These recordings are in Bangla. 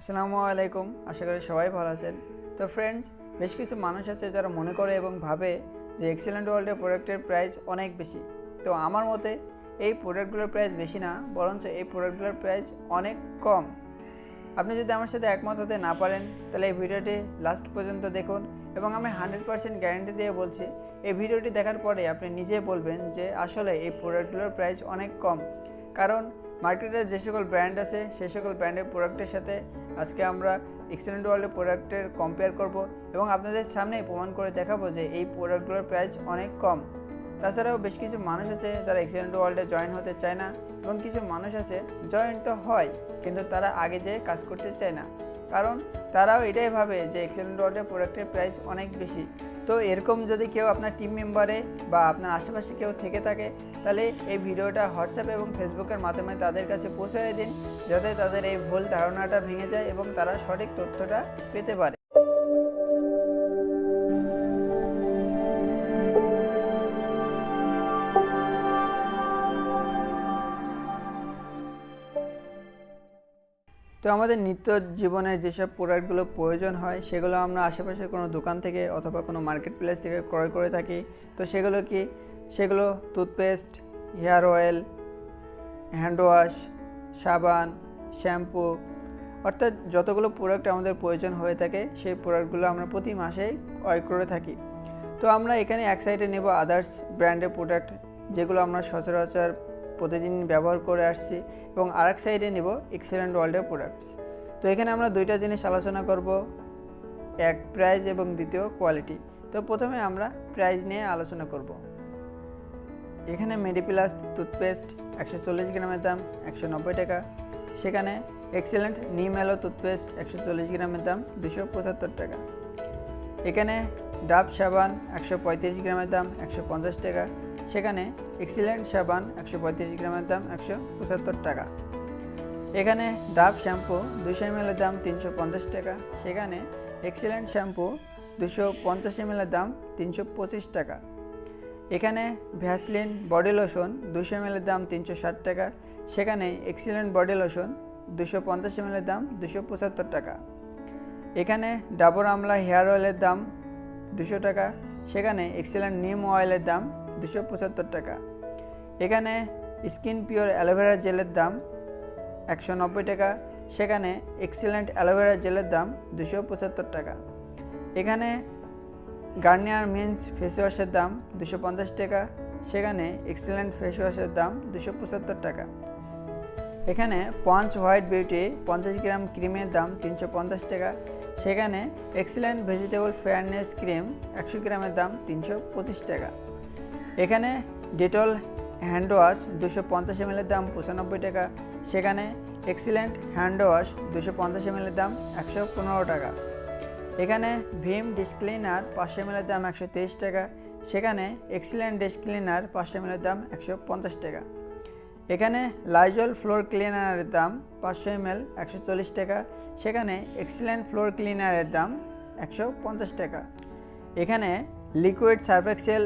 আসসালামু আলাইকুম, আশা করি সবাই ভালো আছেন। তো ফ্রেন্ডস বেশ কিছু মানুষ আছে যারা মনে করে এবং ভাবে যে এক্সেলেন্ট ওয়ার্ল্ডের প্রোডাক্টের প্রাইস অনেক বেশি। তো আমার মতে এই প্রোডাক্টগুলোর প্রাইস বেশি না, বরঞ্চ এই প্রোডাক্টগুলোর প্রাইস অনেক কম। আপনি যদি আমার সাথে একমত হতে না পারেন, তাহলে এই ভিডিওটি লাস্ট পর্যন্ত দেখুন এবং আমি হান্ড্রেড পার্সেন্ট গ্যারেন্টি দিয়ে বলছি, এই ভিডিওটি দেখার পরে আপনি নিজে বলবেন যে আসলে এই প্রোডাক্টগুলোর প্রাইস অনেক কম। কারণ মার্কেটে যে সকল ব্র্যান্ড আছে, সেই সকল ব্র্যান্ডের প্রোডাক্টের সাথে আজকে আমরা এক্সেলেন্ট ওয়ার্ল্ডের প্রোডাক্টের কম্পেয়ার করব এবং আপনাদের সামনেই প্রমাণ করে দেখাবো যে এই প্রোডাক্টগুলোর প্রাইস অনেক কম। তাছাড়াও বেশ কিছু মানুষ আছে যারা এক্সেলেন্ট ওয়ার্ল্ডে জয়েন হতে চায় না এবং কিছু মানুষ আছে জয়েন তো হয়, কিন্তু তারা আগে যেয়ে কাজ করতে চায় না। কারণ তারাও এটাই ভাবে যে এক্সেল ওয়ার্ল্ডের প্রোডাক্টের প্রাইস অনেক বেশি। তো এরকম যদি কেউ আপনার টিম মেম্বারে বা আপনার আশেপাশে কেউ থেকে থাকে, তাহলে এই ভিডিওটা হোয়াটসঅ্যাপ এবং ফেসবুকের মাধ্যমে তাদের কাছে পৌঁছে দিন, যাতে তাদের এই ভুল ধারণাটা ভেঙে যায় এবং তারা সঠিক তথ্যটা পেতে পারে। তো আমাদের নিত্য জীবনে যেসব প্রোডাক্টগুলো প্রয়োজন হয়, সেগুলো আমরা আশেপাশের কোনো দোকান থেকে অথবা কোনো মার্কেট প্লেস থেকে ক্রয় করে থাকি। তো সেগুলো কি? সেগুলো toothpaste, hair oil, hand wash, সাবান, শ্যাম্পু, অর্থাৎ যতগুলো প্রোডাক্ট আমাদের প্রয়োজন হয়ে থাকে, সেই প্রোডাক্টগুলো আমরা প্রতি মাসেই ক্রয় করে থাকি। তো আমরা এখানে এক সাইডে নেব আদার্স ব্র্যান্ডের প্রোডাক্ট যেগুলো আমরা সচরাচর প্রতিদিন ব্যবহার করে আসছি এবং আরেক সাইডে নেব এক্সেলেন্ট ওয়ার্ল্ডের প্রোডাক্টস তো এখানে আমরা দুইটা জিনিস আলোচনা করব, এক প্রাইস এবং দ্বিতীয় কোয়ালিটি তো প্রথমে আমরা প্রাইস নিয়ে আলোচনা করব। এখানে মেডিপ্লাস টুথপেস্ট একশো চল্লিশ গ্রামের দাম, একশো নব্বই টাকা। সেখানে এক্সেলেন্ট নিম এলো টুথপেস্ট একশো চল্লিশ গ্রামের দাম, দুশো পঁচাত্তর টাকা। এখানে ডাব সাবান একশো পঁয়ত্রিশ গ্রামের দাম একশো পঞ্চাশ টাকা। সেখানে এক্সিলেন্ট সাবান একশো পঁয়ত্রিশ গ্রামের দাম একশো পঁচাত্তর টাকা। এখানে ডাব শ্যাম্পু দুশো এমএলের দাম তিনশো পঞ্চাশ টাকা। সেখানে এক্সিলেন্ট শ্যাম্পু দুশো পঞ্চাশ এমএলের দাম তিনশো পঁচিশ টাকা। এখানে ভ্যাসলিন বডি লোশন দুশো এমএলের দাম তিনশো ষাট টাকা। সেখানে এক্সিলেন্ট বডি লোশন দুশো পঞ্চাশ এমএলের দাম দুশো পঁচাত্তর টাকা। এখানে ডাবর আমলা হেয়ার অয়েলের দাম দুশো টাকা, সেখানে এক্সিলেন্ট নিম অয়েলের দাম দুশো পঁচাত্তর টাকা। এখানে স্কিন পিওর অ্যালোভেরা জেলের দাম একশো নব্বই টাকা, সেখানে এক্সিলেন্ট অ্যালোভেরা জেলের দাম দুশো পঁচাত্তর টাকা। এখানে গার্নিয়ার মিন্স ফেস ওয়াশের দাম দুশো পঞ্চাশ টাকা, সেখানে এক্সিলেন্ট ফেস ওয়াশের দাম দুশো পঁচাত্তর টাকা। এখানে পঞ্চ হোয়াইট বিউটি পঞ্চাশ গ্রাম ক্রিমের দাম তিনশো পঞ্চাশ টাকা সেখানে এক্সিলেন্ট ভেজিটেবল ফেয়ারনেস ক্রিম একশো গ্রামের দাম তিনশো পঁচিশ টাকা। এখানে ডেটল হ্যান্ড ওয়াশ দুশো পঞ্চাশ এমএলের দাম পঁচানব্বই টাকা। সেখানে এক্সিলেন্ট হ্যান্ড ওয়াশ দুশো পঞ্চাশ এমএলের দাম একশো পনেরো টাকা। এখানে ভীম ডিসক্লিনার পাঁচশো এমএলের দাম একশো তেইশ টাকা। সেখানে এক্সিলেন্ট ডিসক্লিনার পাঁচশো এমএলের দাম একশো পঞ্চাশ টাকা। এখানে লাইজল ফ্লোর ক্লিনারের দাম পাঁচশো এমএল একশো চল্লিশ টাকা। সেখানে এক্সিলেন্ট ফ্লোর ক্লিনারের দাম একশো পঞ্চাশ টাকা। এখানে লিকুইড সার্ফেক্সেল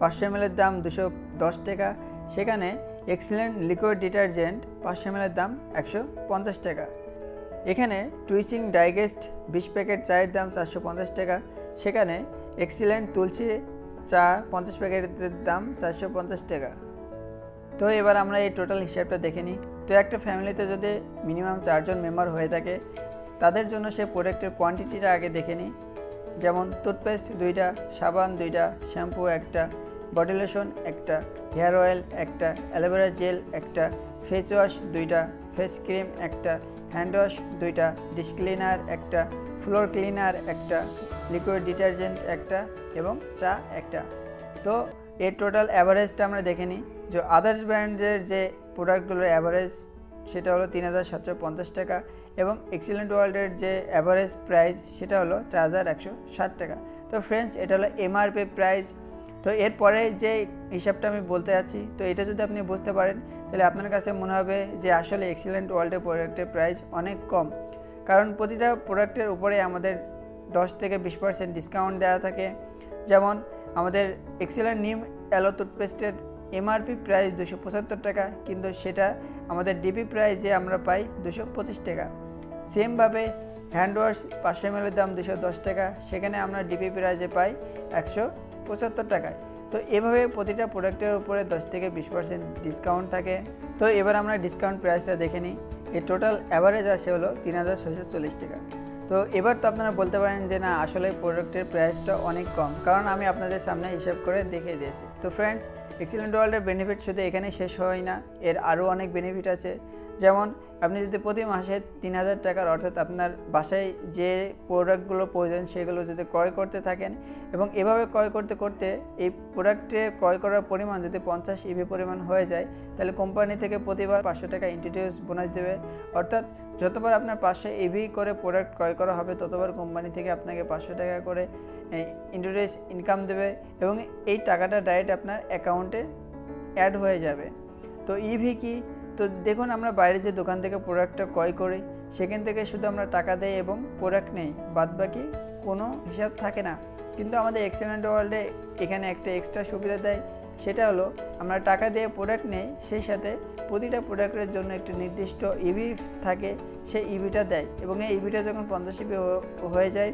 পাঁচশো এমএলের দাম দুশো দশ টাকা। সেখানে এক্সিলেন্ট লিকুইড ডিটারজেন্ট পাঁচশো এমএলের দাম একশো পঞ্চাশ টাকা। এখানে টুইসিং ডাইগেস্ট বিশ প্যাকেট চায়ের দাম চারশো পঞ্চাশ টাকা। সেখানে এক্সিলেন্ট তুলসী চা পঞ্চাশ প্যাকেটের দাম চারশো পঞ্চাশ টাকা। তো এবার আমরা এই টোটাল হিসাবটা দেখে নিই। তো একটা ফ্যামিলিতে যদি মিনিমাম চারজন মেম্বার হয়ে থাকে তাদের জন্য সে প্রোডাক্টের কোয়ান্টিটিটা আগে দেখে নিই। যেমন টুথপেস্ট দুইটা, সাবান দুইটা শ্যাম্পু একটা বডি লোশন একটা হেয়ার অয়েল একটা অ্যালোভেরা জেল একটা ফেস ওয়াশ দুইটা ফেস ক্রিম একটা হ্যান্ড ওয়াশ দুইটা ডিসক্লিনার একটা ফ্লোর ক্লিনার একটা লিকুইড ডিটারজেন্ট একটা এবং চা একটা। তো এর টোটাল অ্যাভারেজটা আমরা দেখে নিই যে আদার্স ব্র্যান্ডের যে প্রোডাক্টগুলোর অ্যাভারেজ সেটা হলো তিন হাজার সাতশো পঞ্চাশ টাকা। এবং এক্সিলেন্ট ওয়ার্ল্ডের যে অ্যাভারেজ প্রাইস সেটা হলো চার হাজার একশো ষাট টাকা। তো ফ্রেন্ডস এটা হলো এমআরপি প্রাইস তো এরপরে যে হিসাবটা আমি বলতে যাচ্ছি, তো এটা যদি আপনি বুঝতে পারেন, তাহলে আপনার কাছে মনে হবে যে আসলে এক্সিলেন্ট ওয়ার্ল্ডের প্রোডাক্টের প্রাইস অনেক কম। কারণ প্রতিটা প্রোডাক্টের উপরে আমাদের দশ থেকে বিশ পার্সেন্ট ডিসকাউন্ট দেওয়া থাকে। যেমন আমাদের এক্সিলেন্ট নিম অ্যালো টুথপেস্টের এমআরপি প্রাইস দুশো পঁচাত্তর টাকা, কিন্তু সেটা আমাদের ডিপি প্রাইসে আমরা পাই দুশো পঁচিশ টাকা। সেমভাবে হ্যান্ড ওয়াশ পাঁচশো এম দাম দুশো দশ টাকা, সেখানে আমরা ডিপি প্রাইজে পাই একশো পঁচাত্তর টাকায়। তো এভাবে প্রতিটা প্রোডাক্টের উপরে দশ থেকে বিশ পার্সেন্ট ডিসকাউন্ট থাকে। তো এবার আমরা ডিসকাউন্ট প্রাইসটা দেখে নিই। এর টোটাল অ্যাভারেজ আসে হলো তিন হাজার ছশো চল্লিশ টাকা। তো এবার তো আপনারা বলতে পারেন যে না, আসলে প্রোডাক্টের প্রাইসটা অনেক কম, কারণ আমি আপনাদের সামনে হিসাব করে দেখিয়ে দিয়েছি। তো ফ্রেন্ডস এক্সিলেন্ট ওয়ার্ল্ডের বেনিফিট শুধু এখানে শেষ হয় না, এর আরও অনেক বেনিফিট আছে। যেমন আপনি যদি প্রতি মাসে তিন হাজার টাকার, অর্থাৎ আপনার বাসায় যে প্রোডাক্টগুলো প্রয়োজন সেগুলো যদি ক্রয় করতে থাকেন এবং এভাবে ক্রয় করতে করতে এই প্রোডাক্টে ক্রয় করার পরিমাণ যদি পঞ্চাশ ইভি পরিমাণ হয়ে যায়, তাহলে কোম্পানি থেকে প্রতিবার পাঁচশো টাকা ইন্ট্রোডিউস বোনাস দেবে। অর্থাৎ যতবার আপনার পাঁচশো ইভি করে প্রোডাক্ট ক্রয় করা হবে, ততবার কোম্পানি থেকে আপনাকে পাঁচশো টাকা করে ইন্ট্রোডিউস ইনকাম দেবে এবং এই টাকাটা ডাইরেক্ট আপনার অ্যাকাউন্টে অ্যাড হয়ে যাবে। তো ইভি কি? তো দেখুন, আমরা বাইরে যে দোকান থেকে প্রোডাক্টটা ক্রয় করি, সেখান থেকে শুধু আমরা টাকা দেই এবং প্রোডাক্ট নেই বাদ বাকি কোনো হিসাব থাকে না। কিন্তু আমাদের এক্সেলেন্ট ওয়ার্ল্ডে এখানে একটা এক্সট্রা সুবিধা দেয়, সেটা হলো আমরা টাকা দিয়ে প্রোডাক্ট নেই, সেই সাথে প্রতিটা প্রোডাক্টের জন্য একটি নির্দিষ্ট ইভি থাকে, সেই ইভিটা দেয়। এবং এই ইভিটা যখন পঞ্চাশ ইভি হয়ে যায়,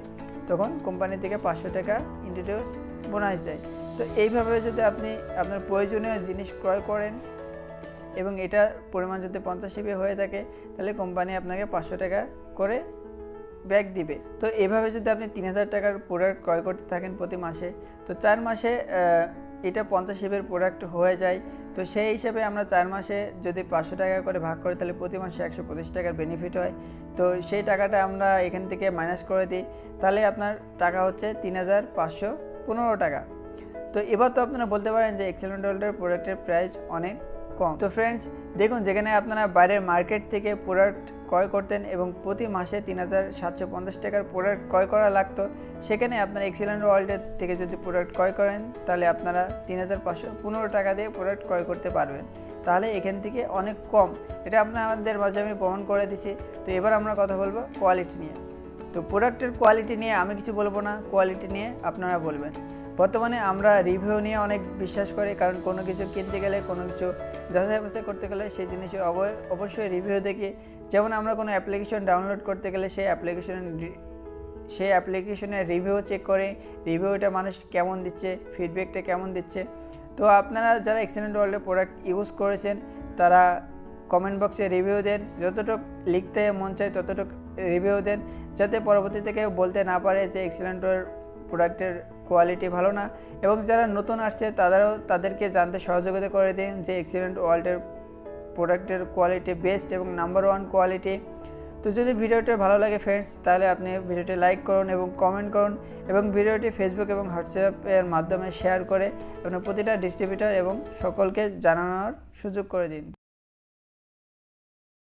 তখন কোম্পানি থেকে পাঁচশো টাকা ইন্ট্রোডিউস বোনাস দেয়। তো এইভাবে যদি আপনি আপনার প্রয়োজনীয় জিনিস ক্রয় করেন এবং এটার পরিমাণ যদি পঞ্চাশ ইবি হয়ে থাকে, তাহলে কোম্পানি আপনাকে পাঁচশো টাকা করে ব্যাক দিবে। তো এভাবে যদি আপনি তিন হাজার টাকার প্রোডাক্ট ক্রয় করতে থাকেন প্রতি মাসে, তো চার মাসে এটা পঞ্চাশ ইবের প্রোডাক্ট হয়ে যায়। তো সেই হিসাবে আমরা চার মাসে যদি পাঁচশো টাকা করে ভাগ করি, তাহলে প্রতি মাসে একশো পঁচিশ টাকার বেনিফিট হয়। তো সেই টাকাটা আমরা এখান থেকে মাইনাস করে দিই। তাহলে আপনার টাকা হচ্ছে তিন হাজার পাঁচশো পনেরো টাকা। তো এবার তো আপনারা বলতে পারেন যে এক্সেলেন্ট ওয়ার্ল্ডের প্রোডাক্টের প্রাইস অনেক কম। তো ফ্রেন্ডস দেখুন, যেখানে আপনারা বাইরের মার্কেট থেকে প্রোডাক্ট ক্রয় করতেন এবং প্রতি মাসে তিন হাজার সাতশো পঞ্চাশ টাকার প্রোডাক্ট ক্রয় করা লাগতো, সেখানে আপনারা এক্সিলেন্ট ওয়ার্ল্ডের থেকে যদি প্রোডাক্ট ক্রয় করেন, তাহলে আপনারা তিন হাজার পাঁচশো পনেরো টাকা দিয়ে প্রোডাক্ট ক্রয় করতে পারবেন। তাহলে এখান থেকে অনেক কম। এটা আপনাদের মাঝে আমি প্রমাণ করে দিছি। তো এবার আমরা কথা বলব কোয়ালিটি নিয়ে। তো প্রোডাক্টের কোয়ালিটি নিয়ে আমি কিছু বলব না কোয়ালিটি নিয়ে আপনারা বলবেন। বর্তমানে আমরা রিভিউ নিয়ে অনেক বিশ্বাস করি, কারণ কোনো কিছু কিনতে গেলে, কোনো কিছু যাচাই বাছাই করতে গেলে সেই জিনিসের অব- অবশ্যই রিভিউ দেখি। যেমন আমরা কোনো অ্যাপ্লিকেশন ডাউনলোড করতে গেলে সেই অ্যাপ্লিকেশন সেই অ্যাপ্লিকেশনের রিভিউ চেক করে রিভিউটা মানুষ কেমন দিচ্ছে ফিডব্যাকটা কেমন দিচ্ছে। তো আপনারা যারা এক্সিলেন্ট ওয়ার্ল্ডের প্রোডাক্ট ইউজ করেছেন, তারা কমেন্ট বক্সে রিভিউ দেন। যতটুকু লিখতে মন চায় ততটুকু রিভিউ দেন, যাতে পরবর্তীতে কেউ বলতে না পারে যে এক্সিলেন্টের প্রোডাক্টের কোয়ালিটি ভালো না। এবং যারা নতুন আসছে, তাদেরও, তাদেরকে জানতে সহযোগিতা করে দিন যে এক্সিলেন্ট ওয়ার্ল্ডের প্রোডাক্টের কোয়ালিটি বেস্ট এবং নাম্বার ওয়ান কোয়ালিটি তো যদি ভিডিওটি ভালো লাগে ফ্রেন্ডস তাহলে আপনি ভিডিওটি লাইক করুন এবং কমেন্ট করুন এবং ভিডিওটি ফেসবুক এবং হোয়াটসঅ্যাপের মাধ্যমে শেয়ার করে আপনার প্রতিটা ডিস্ট্রিবিউটার এবং সকলকে জানানোর সুযোগ করে দিন।